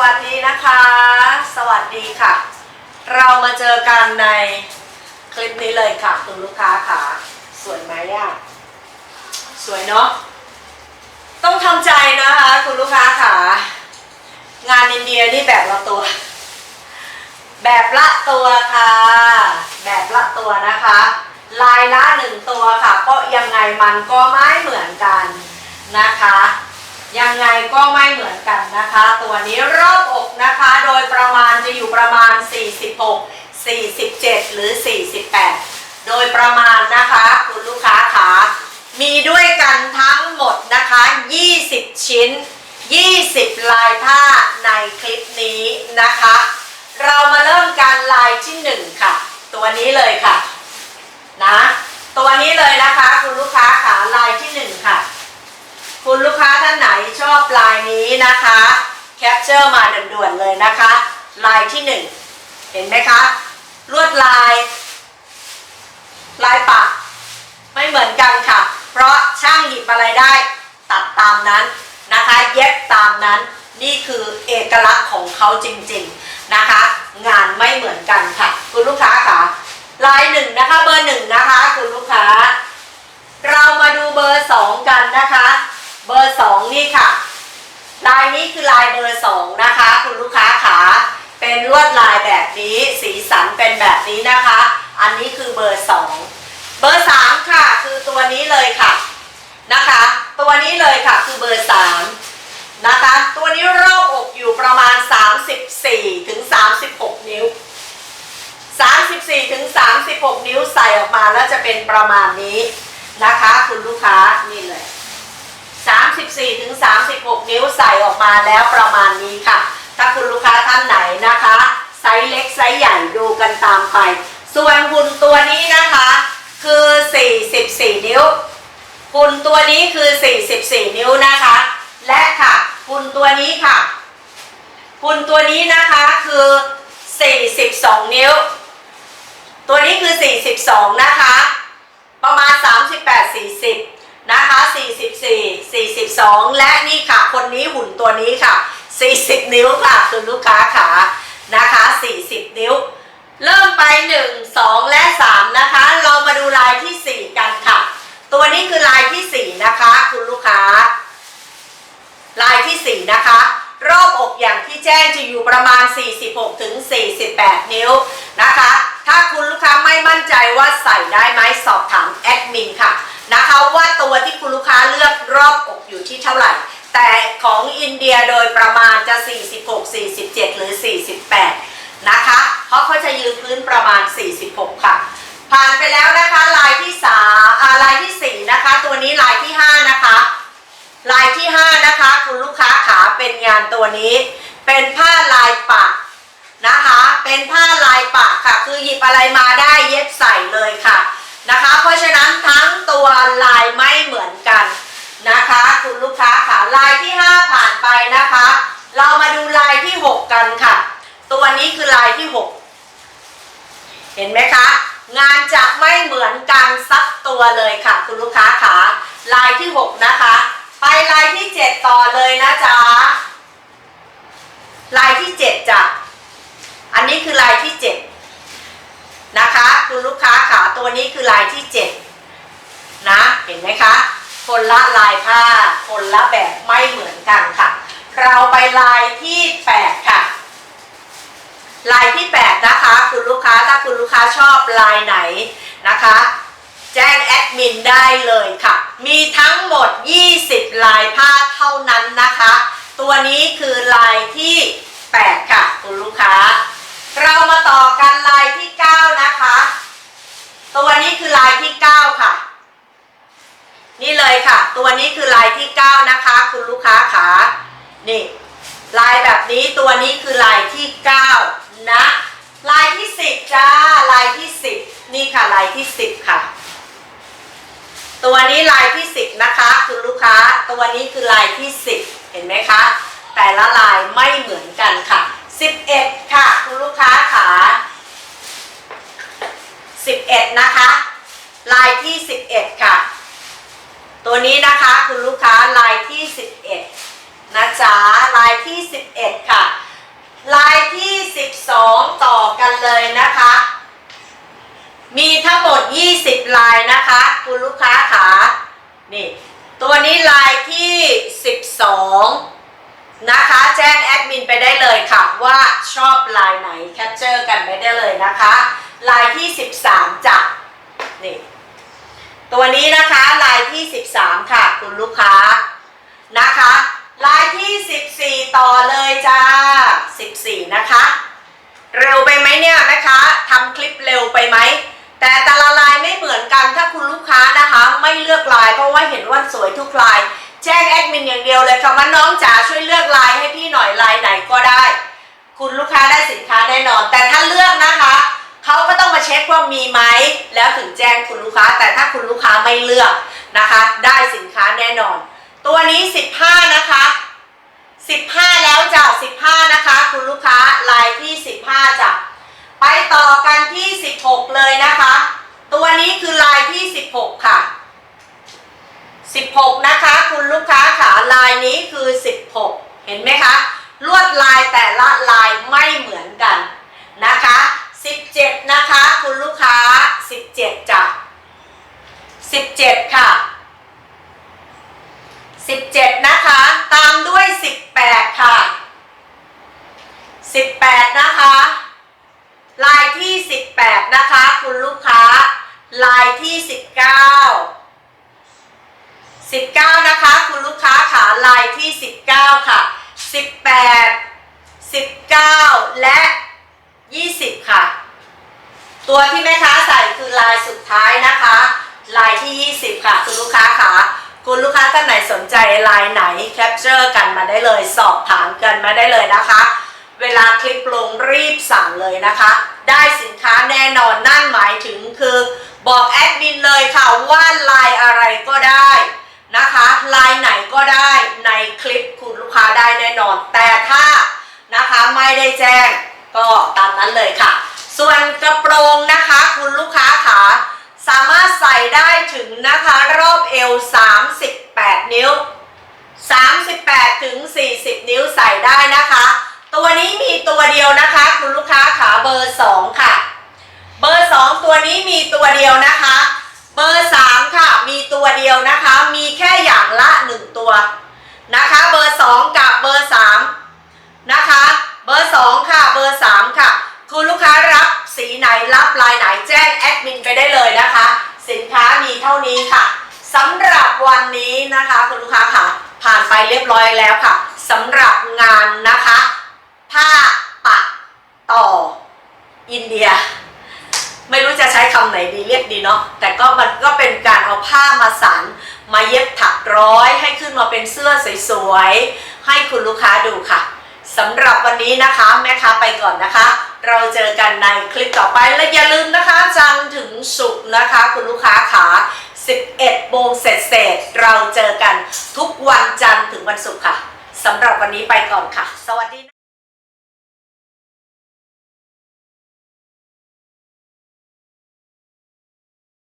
วัสดีนะคะ สวัสดีค่ะ เรามาเจอกันในคลิปนี้เลยค่ะคุณลูกค้าค่ะ สวยไหมอะ สวยเนาะ ต้องทำใจนะคะคุณลูกค้าค่ะ งานอินเดียนี่แบบละตัว แบบละตัวค่ะ แบบละตัวนะคะ ลายละหนึ่งตัวค่ะก็ยังไงมันก็ไม่เหมือนกันนะคะ ยังไงก็ไม่เหมือนกันนะคะ ตัวนี้รอบอกนะคะ โดยประมาณจะอยู่ประมาณ 46 47 หรือ 48 โดยประมาณนะคะ คุณลูกค้าขามีด้วยกันทั้งหมดนะคะ 20 ชิ้น 20 ลายผ้าในคลิปนี้นะคะ เรามาเริ่มการลายที่ 1 ค่ะ ตัวนี้เลยค่ะนะ ตัวนี้เลยนะคะ คุณลูกค้าขาลายที่ 1 ค่ะ คุณลูกค้าท่านไหนชอบลาย นะคะแคปเจอร์มาด่วนๆเลยนะคะ ลายที่หนึ่งเห็นไหมคะ ลวดลาย ลายปักไม่เหมือนกันค่ะ เพราะช่างหยิบอะไรได้ตัดตามนั้นนะคะเย็บตามนั้นนี่คือเอกลักษณ์ของเขาจริงๆนะคะ งานไม่เหมือนกันค่ะ คุณลูกค้าค่ะลายหนึ่งนะคะเบอร์หนึ่งนะคะ คุณลูกค้า เรามาดูเบอร์สองกันนะคะ เบอร์สองนี่ค่ะ ลายนี้คือลายเบอร์สองนะคะ คุณลูกค้าขาเป็นลวดลายแบบนี้สีสันเป็นแบบนี้นะคะ อันนี้คือเบอร์สองเบอร์สามค่ะ คือตัวนี้เลยค่ะนะคะ ตัวนี้เลยค่ะคือเบอร์สามนะคะ ตัวนี้รอบอกอยู่ประมาณ 34ถึง36 นิ้ว 34ถึง36 นิ้วใส่ออกมาแล้วจะเป็นประมาณนี้นะคะ คุณลูกค้านี่เลย 34ถึง36 นิ้วใส่ออกมาแล้วประมาณนี้ค่ะ ถ้าคุณลูกค้าท่านไหนนะคะ ไซส์เล็กไซส์ใหญ่ดูกันตามไป ส่วนหุ่นตัวนี้นะคะ คือ 44 นิ้ว หุ่นตัวนี้คือ 44 นิ้วนะคะ และค่ะหุ่นตัวนี้ค่ะ หุ่นตัวนี้นะคะคือ 42 นิ้ว ตัวนี้คือ 42 นะคะ ประมาณ 38 40 นะคะ44 42 และนี่ค่ะ คนนี้หุ่นตัวนี้ค่ะ 40 นิ้วค่ะคุณลูกค้าขานะคะ 40 นิ้ว เริ่มไป 1 2 และ 3 นะคะ เรามาดูลายที่ 4 กันค่ะ ตัวนี้คือลายที่ 4 นะคะ คุณลูกค้า ลายที่ 4 นะคะรอบอกอย่างที่แจ้งจะอยู่ประมาณ 46ถึง48 นิ้วนะคะ ถ้าคุณลูกค้าไม่มั่นใจว่าใส่ได้ไหมสอบถามแอดมินค่ะนะคะว่าตัวที่คุณลูกค้าเลือกรอบอกอยู่ที่เท่าไหร่ แต่ของอินเดียโดยประมาณจะ 46 47 หรือ 48 นะคะ เพราะเขาจะยืนพื้นประมาณ 46 ค่ะ ผ่านไปแล้วนะคะลายที่3าลายที่ 4 นะคะ ตัวนี้ลายที่ 5 นะคะ ลายที่ 5 นะคะ คุณลูกค้าขาเป็นงานตัวนี้ เป็นผ้าลายปัก นะคะ เป็นผ้าลายปักค่ะ คือหยิบอะไรมาได้เย็บใส่เลยค่ะนะคะ เพราะฉะนั้นทั้งตัวลายไม่เหมือนกันนะคะ คุณลูกค้าขาลายที่ 5 ผ่านไปนะคะ เรามาดูลายที่ 6 กันค่ะ ตัวนี้คือลายที่ 6 เห็นไหมคะ งานจะไม่เหมือนกันสักตัวเลยค่ะ คุณลูกค้าขาลายที่ 6 นะคะ ไปลายที่ 7 ต่อเลยนะจ๊ะลายที่ 7จ้ะ อันนี้คือลายที่ 7 นะคะ คุณลูกค้าขา ตัวนี้คือลายที่ 7 นะ เห็นไหมคะ คนละลายผ้า คนละแบบไม่เหมือนกันค่ะ เราไปลายที่ 8 ค่ะ ลายที่ 8 นะคะ คุณลูกค้าถ้าคุณลูกค้าชอบลายไหนนะคะ แจ้งแอดมินได้เลยค่ะ มีทั้งหมด 20 ลายผ้าเท่านั้นนะคะ ตัวนี้คือลายที่ 8 ค่ะ คุณลูกค้า เรามาต่อกันลายที่ 9 นะคะ ตัวนี้คือลายที่ 9 ค่ะ นี่เลยค่ะ ตัวนี้คือลายที่ 9 นะคะ คุณลูกค้าขานี่ลายแบบนี้ตัวนี้คือลายที่ 9 นะ ลายที่ 10 จ้า ลายที่ 10 นี่ค่ะลายที่ 10 ค่ะ ตัวนี้ลายที่ 10 นะคะ คุณลูกค้า ตัวนี้คือลายที่ 10 เห็นไหมคะ แต่ละลายไม่เหมือนกันค่ะ 11 ค่ะ คุณลูกค้าขา11 นะคะ ลายที่ 11 ค่ะ ตัวนี้นะคะคุณลูกค้าลายที่ 11 นะจ๊ะลายที่ 11 ค่ะ ลายที่ 12 ต่อกันเลยนะคะ มีทั้งหมด 20 ลายนะคะ คุณลูกค้าขานี่ตัวนี้ลายที่ 12 นะคะ แจ้งแอดมินไปได้เลยค่ะว่าชอบลายไหนแคปเจอร์กันไปได้เลยนะคะ ลายที่ 13จ้ะนี่ ตัวนี้นะคะลายที่ 13 ค่ะคุณลูกค้านะคะ ลายที่ 14 ต่อเลยจ้า 14 นะคะ เร็วไปไหมเนี่ยนะคะทำคลิปเร็วไปไหมแต่แต่ละลายไม่เหมือนกันถ้าคุณลูกค้านะคะ ไม่เลือกลายเพราะว่าเห็นว่าสวยทุกลาย แจ้งแอดมินอย่างเดียวเลยค่ะว่าน้องจ๋าช่วยเลือกลายให้พี่หน่อยลายไหนก็ได้ คุณลูกค้าได้สินค้าแน่นอน แต่ถ้าเลือกนะคะ เช็คว่ามีไหมแล้วถึงแจ้งคุณลูกค้า แต่ถ้าคุณลูกค้าไม่เลือกนะคะ ได้สินค้าแน่นอน ตัวนี้ 15 นะคะ 15 แล้วจ้ะ15 นะคะ คุณลูกค้าลายที่ 15จ้ะไปต่อกันที่ 16 เลยนะคะ ตัวนี้คือลายที่ 16 ค่ะ 16 นะคะ คุณลูกค้าขาลายนี้คือ 16 เห็นไหมคะลวดลายแต่ละลายไม่เหมือนกันนะคะ 17 นะคะ คุณลูกค้า 17จ้ะ 17 ค่ะ 17 นะคะ ตามด้วย 18 ค่ะ 18 นะคะ ลายที่ 18 นะคะ คุณลูกค้า ลายที่ 19 19 นะคะ คุณลูกค้าขาลายที่ 19 ค่ะ 18 19 และ 20 ค่ะ ตัวที่แม่ค้าใส่คือลายสุดท้ายนะคะ ลายที่ 20 ค่ะ คุณลูกค้าขาคุณลูกค้าท่านไหนสนใจลายไหนแคปเจอร์กันมาได้เลย สอบถามกันมาได้เลยนะคะ เวลาคลิปลงรีบสั่งเลยนะคะ ได้สินค้าแน่นอนนั่นหมายถึงคือ บอกแอดมินเลยค่ะว่าลายอะไรก็ได้นะคะลายไหนก็ได้ในคลิปคุณลูกค้าได้แน่นอน แต่ถ้านะคะไม่ได้แจ้งก็ตามนั้นเลยค่ะ ส่วนกระโปรงนะคะ คุณลูกค้าขา สามารถใส่ได้ถึงนะคะรอบเอว 38 นิ้ว 38 ถึง 40 นิ้วใส่ได้นะคะ ตัวนี้มีตัวเดียวนะคะ คุณลูกค้าขาเบอร์ 2 ค่ะ เบอร์ 2 ตัวนี้มีตัวเดียวนะคะ เบอร์ 3 ค่ะ มีตัวเดียวนะคะ มีแค่อย่างละ 1 ตัวนะคะ เบอร์ 2 กับเบอร์ 3 นะคะ เบอร์ 2 ค่ะ เบอร์ 3 ค่ะ คุณลูกค้ารับสีไหนรับลายไหนแจ้งแอดมินไปได้เลยนะคะ สินค้ามีเท่า นี้ค่ะสำหรับวันนี้นะคะคุณลูกค้าค่ะ ผ่านไปเรียบร้อยแล้วค่ะสำหรับงานนะคะผ้าปักต่ออินเดีย ไม่รู้จะใช้คำไหนดีเรียกดีเนาะแต่ก็มันก็เป็นการเอาผ้ามาสานมาเย็บถักร้อยให้ขึ้นมาเป็นเสื้อสวยๆให้คุณลูกค้าดูค่ะสำหรับวันนี้นะคะแม่ค้าไปก่อนนะคะ เราเจอกันในคลิปต่อไปและอย่าลืมนะคะจันถึงศุกนะคะ คุณลูกค้าขา 11โมงเสร็จเสร็จๆเราเจอกันทุกวันจันทร์ถึงวันศุกร์ค่ะสำหรับวันนี้ไปก่อนค่ะ สวัสดีนะ